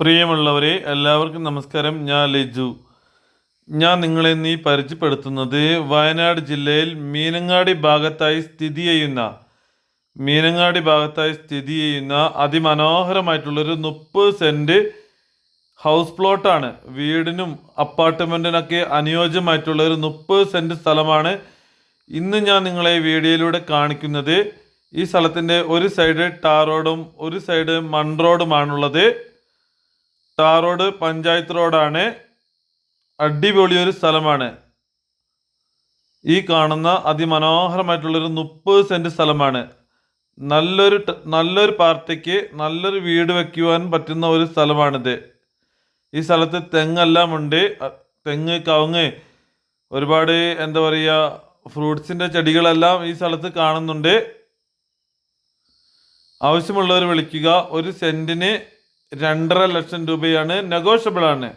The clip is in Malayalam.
പ്രിയമുള്ളവരെ എല്ലാവർക്കും നമസ്കാരം. ഞാൻ ലിജു. ഞാൻ നിങ്ങളെ നീ പരിചയപ്പെടുത്തുന്നത് വയനാട് ജില്ലയിൽ മീനങ്ങാടി ഭാഗത്തായി സ്ഥിതി ചെയ്യുന്ന മീനങ്ങാടി ഭാഗത്തായി സ്ഥിതി ചെയ്യുന്ന അതിമനോഹരമായിട്ടുള്ളൊരു മുപ്പത് സെന്റ് ഹൗസ് പ്ലോട്ടാണ്. വീടിനും അപ്പാർട്ട്മെന്റിനൊക്കെ അനുയോജ്യമായിട്ടുള്ള ഒരു മുപ്പത് സെന്റ് സ്ഥലമാണ് ഇന്ന് ഞാൻ നിങ്ങളെ വീഡിയോയിലൂടെ കാണിക്കുന്നത്. ഈ സ്ഥലത്തിന്റെ ഒരു സൈഡ് ടാറോഡും ഒരു സൈഡ് മൺ റോഡുമാണുള്ളത്. ടാർ റോഡ് പഞ്ചായത്ത് റോഡാണ്. അടിപൊളി ഒരു സ്ഥലമാണ്. ഈ കാണുന്ന അതിമനോഹരമായിട്ടുള്ളൊരു മുപ്പത് സെന്റ് സ്ഥലമാണ്. നല്ലൊരു നല്ലൊരു പാർട്ടിക്ക് നല്ലൊരു വീട് വയ്ക്കുവാൻ പറ്റുന്ന ഒരു സ്ഥലമാണിത്. ഈ സ്ഥലത്ത് തെങ്ങെല്ലാം ഉണ്ട്. തെങ്ങ് കവുങ്ങ് ഒരുപാട് എന്താ പറയുക ഫ്രൂട്ട്സിന്റെ ചെടികളെല്ലാം ഈ സ്ഥലത്ത് കാണുന്നുണ്ട്. ആവശ്യമുള്ളവർ വിളിക്കുക. ഒരു സെന്റിന് രണ്ടര ലക്ഷം രൂപയാണ് നെഗോഷ്യബിൾ ആണ്.